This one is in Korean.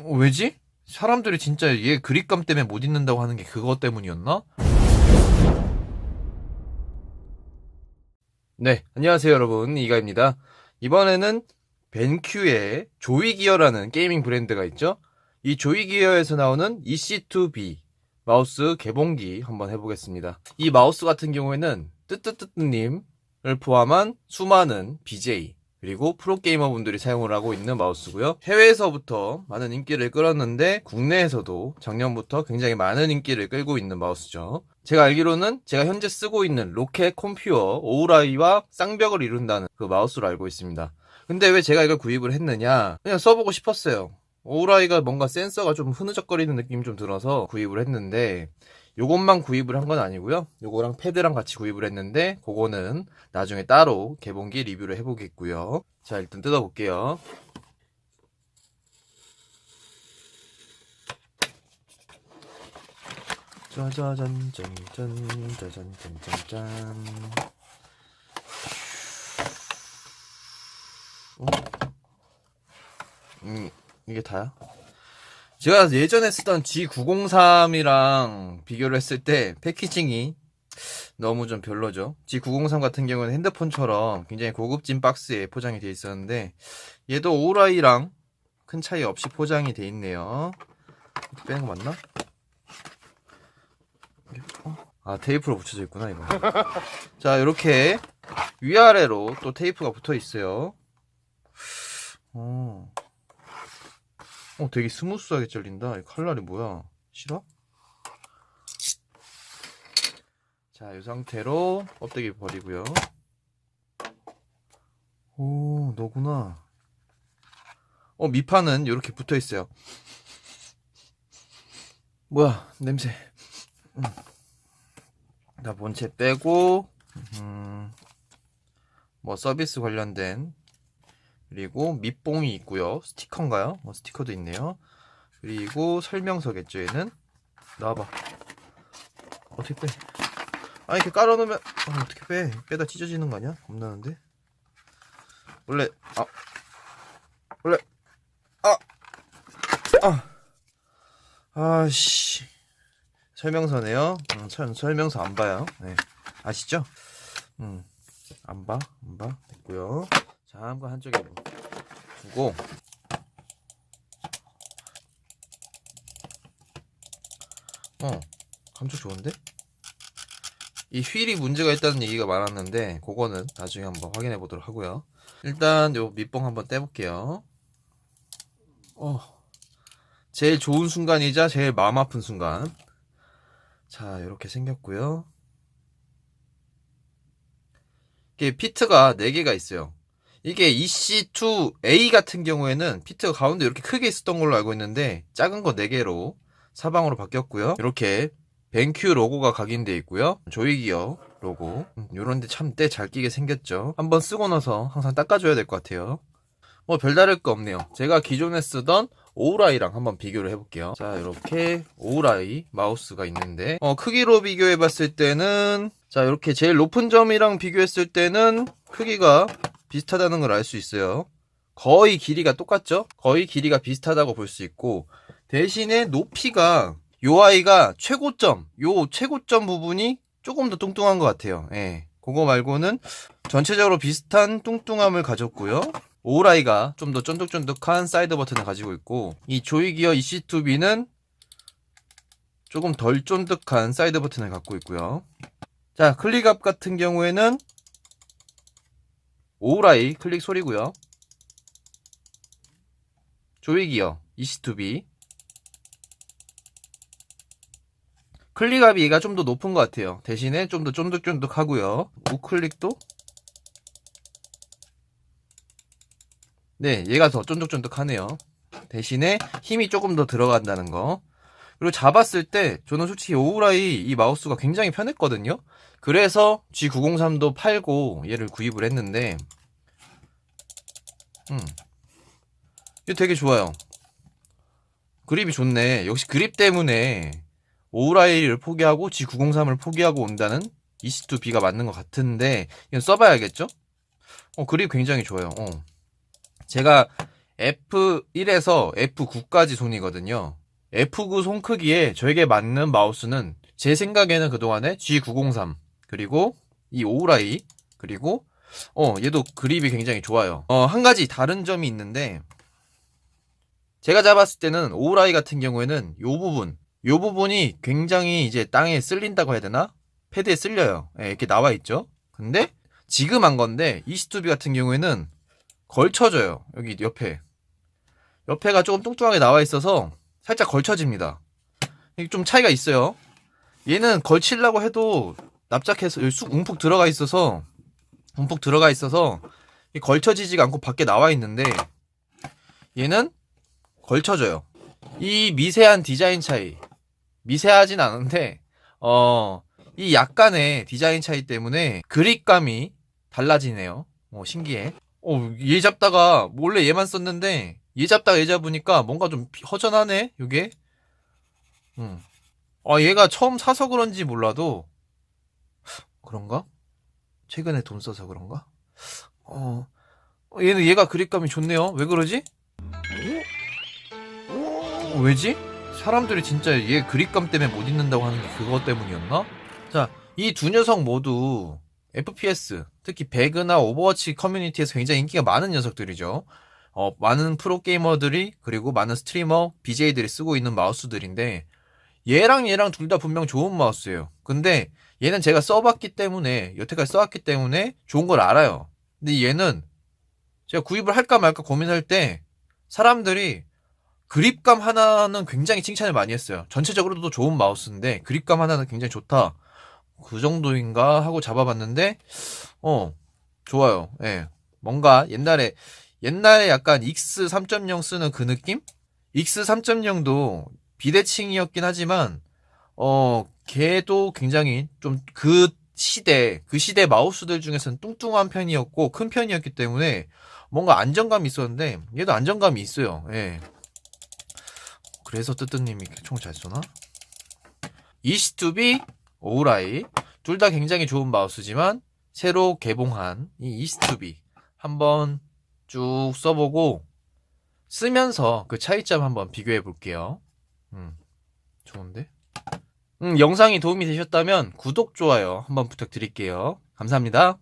어, 왜지? 사람들이 진짜 얘 그립감 때문에 못 잊는다고 하는 게 그것 때문이었나? 네, 안녕하세요 여러분 이가입니다. 이번에는 벤큐의 조이기어라는 게이밍 브랜드가 있죠. 이 조이기어에서 나오는 EC2B 마우스 개봉기 한번 해보겠습니다. 이 마우스 같은 경우에는 뜨뜨뜨뜨님을 포함한 수많은 BJ 그리고 프로게이머 분들이 사용을 하고 있는 마우스고요. 해외에서부터 많은 인기를 끌었는데 국내에서도 작년부터 굉장히 많은 인기를 끌고 있는 마우스죠. 제가 알기로는 제가 현재 쓰고 있는 로켓 컴퓨어 오우라이와 쌍벽을 이룬다는 그 마우스로 알고 있습니다. 근데 왜 제가 이걸 구입을 했느냐? 그냥 써보고 싶었어요. 오우라이가 뭔가 센서가 좀 흐느적거리는 느낌이 좀 들어서 구입을 했는데 요것만 구입을 한 건 아니고요. 요거랑 패드랑 같이 구입을 했는데 그거는 나중에 따로 개봉기 리뷰를 해보겠고요. 자 일단 뜯어볼게요. 짜자잔 짠짠 짜잔 짠짠짠 어? 음, 이게 다야? 제가 예전에 쓰던 G903이랑 비교를 했을 때 패키징이 너무 좀 별로죠. G903 같은 경우는 핸드폰처럼 굉장히 고급진 박스에 포장이 되어 있었는데 얘도 오라이랑 큰 차이 없이 포장이 되어 있네요. 빼는 거 맞나? 어? 아 테이프로 붙여져 있구나 이거. 자 이렇게 위아래로 또 테이프가 붙어 있어요. 어. 어, 되게 스무스하게 잘린다. 이 칼날이 뭐야? 싫어? 자, 이 상태로 껍데기 버리고요. 오, 너구나. 어, 밑판은 이렇게 붙어 있어요. 뭐야, 냄새. 음. 자, 본체 빼고, 음, 뭐 서비스 관련된 그리고 밑봉이 있고요. 스티커인가요? 어, 스티커도 있네요. 그리고 설명서겠죠, 얘는. 나와봐. 어떻게 빼? 아, 이렇게 깔아놓으면, 아, 어떻게 빼? 빼다 찢어지는 거 아니야? 겁나는데? 원래, 아, 원래, 아, 아, 아씨. 설명서네요. 음, 설, 설명서 안 봐요. 네. 아시죠? 음, 안 봐, 안 봐. 됐고요. 자, 한번 한쪽에 두고 어, 감촉 좋은데? 이 휠이 문제가 있다는 얘기가 많았는데 그거는 나중에 한번 확인해 보도록 하고요. 일단 요 밑봉 한번 떼볼게요. 어, 제일 좋은 순간이자 제일 마음 아픈 순간. 자, 이렇게 생겼고요. 이게 피트가 4개가 있어요. 이게 EC2A 같은 경우에는 피트가 가운데 이렇게 크게 있었던 걸로 알고 있는데 작은 거 4개로 사방으로 바뀌었고요. 이렇게 벤큐 로고가 각인되어 있고요. 조이기어 로고 이런 데 참 때 잘 끼게 생겼죠. 한번 쓰고 나서 항상 닦아줘야 될 것 같아요. 뭐 별다를 거 없네요. 제가 기존에 쓰던 오우라이랑 한번 비교를 해볼게요. 자 이렇게 오우라이 마우스가 있는데 어, 크기로 비교해봤을 때는 자 이렇게 제일 높은 점이랑 비교했을 때는 크기가 비슷하다는 걸 알 수 있어요. 거의 길이가 똑같죠? 거의 길이가 비슷하다고 볼 수 있고 대신에 높이가 요 아이가 최고점, 요 최고점 부분이 조금 더 뚱뚱한 것 같아요. 예. 그거 말고는 전체적으로 비슷한 뚱뚱함을 가졌고요. 오라이가 좀 더 쫀득쫀득한 사이드 버튼을 가지고 있고 이 조이기어 EC2B는 조금 덜 쫀득한 사이드 버튼을 갖고 있고요. 자, 클릭압 같은 경우에는 오우라이 클릭 소리고요. 조이기어 EC2B 클릭압이 얘가 좀 더 높은 것 같아요. 대신에 좀 더 쫀득쫀득하고요. 우클릭도 네, 얘가 더 쫀득쫀득하네요. 대신에 힘이 조금 더 들어간다는 거. 그리고 잡았을 때 저는 솔직히 오우라이 이 마우스가 굉장히 편했거든요. 그래서 G903도 팔고 얘를 구입을 했는데 음. 이거 되게 좋아요. 그립이 좋네. 역시 그립 때문에 오우라이를 포기하고 G903을 포기하고 온다는 EC2B가 맞는 것 같은데 이건 써봐야겠죠? 어, 그립 굉장히 좋아요. 어. 제가 F1에서 F9까지 손이거든요. F9 손 크기에 저에게 맞는 마우스는 제 생각에는 그동안에 G903 그리고 이 오우라이 그리고 어 얘도 그립이 굉장히 좋아요. 어 한 가지 다른 점이 있는데 제가 잡았을 때는 오우라이 같은 경우에는 요 부분 요 부분이 굉장히 이제 땅에 쓸린다고 해야 되나? 패드에 쓸려요. 예, 이렇게 나와 있죠. 근데 지금 한 건데 이스투비 같은 경우에는 걸쳐져요. 여기 옆에 옆에가 조금 뚱뚱하게 나와 있어서 살짝 걸쳐집니다. 이게 좀 차이가 있어요. 얘는 걸치려고 해도 납작해서 여기 쑥 움푹 들어가 있어서 움푹 들어가 있어서 이 걸쳐지지가 않고 밖에 나와 있는데 얘는 걸쳐져요. 이 미세한 디자인 차이 미세하진 않은데 어 이 약간의 디자인 차이 때문에 그립감이 달라지네요. 어, 신기해. 어, 얘 잡다가 몰래 얘만 썼는데 얘 잡다가 얘 잡으니까 뭔가 좀 허전하네. 이게. 음. 아, 얘가 처음 사서 그런지 몰라도 그런가? 최근에 돈 써서 그런가? 어. 어, 얘는 얘가 그립감이 좋네요. 왜 그러지? 어, 왜지? 사람들이 진짜 얘 그립감 때문에 못 잊는다고 하는 게 그것 때문이었나? 자, 이 두 녀석 모두 FPS, 특히 배그나 오버워치 커뮤니티에서 굉장히 인기가 많은 녀석들이죠. 어, 많은 프로게이머들이, 그리고 많은 스트리머, BJ들이 쓰고 있는 마우스들인데, 얘랑 얘랑 둘 다 분명 좋은 마우스예요. 근데 얘는 제가 써봤기 때문에, 여태까지 써왔기 때문에 좋은 걸 알아요. 근데 얘는 제가 구입을 할까 말까 고민할 때, 사람들이 그립감 하나는 굉장히 칭찬을 많이 했어요. 전체적으로도 좋은 마우스인데, 그립감 하나는 굉장히 좋다. 그 정도인가 하고 잡아봤는데, 어, 좋아요. 예. 뭔가 옛날에, 옛날에 약간 익스 3.0 쓰는 그 느낌? 익스 3.0도 비대칭이었긴 하지만, 어, 걔도 굉장히 좀 그 시대, 그 시대 마우스들 중에서는 뚱뚱한 편이었고, 큰 편이었기 때문에 뭔가 안정감이 있었는데, 얘도 안정감이 있어요. 예. 그래서 뜨뜨님이 총 잘 쏘나? 이스투비 오우라이 둘 다 굉장히 좋은 마우스지만 새로 개봉한 이 이스투비 한번 쭉 써보고 쓰면서 그 차이점 한번 비교해 볼게요. 음, 좋은데? 음, 영상이 도움이 되셨다면 구독, 좋아요 한번 부탁드릴게요. 감사합니다.